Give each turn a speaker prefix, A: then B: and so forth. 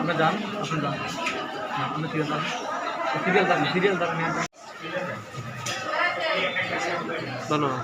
A: আমরা যান আপনি যান। আপনি সিরিয়াল থাকুন সিরিয়াল থাকুন সিরিয়াল 咋弄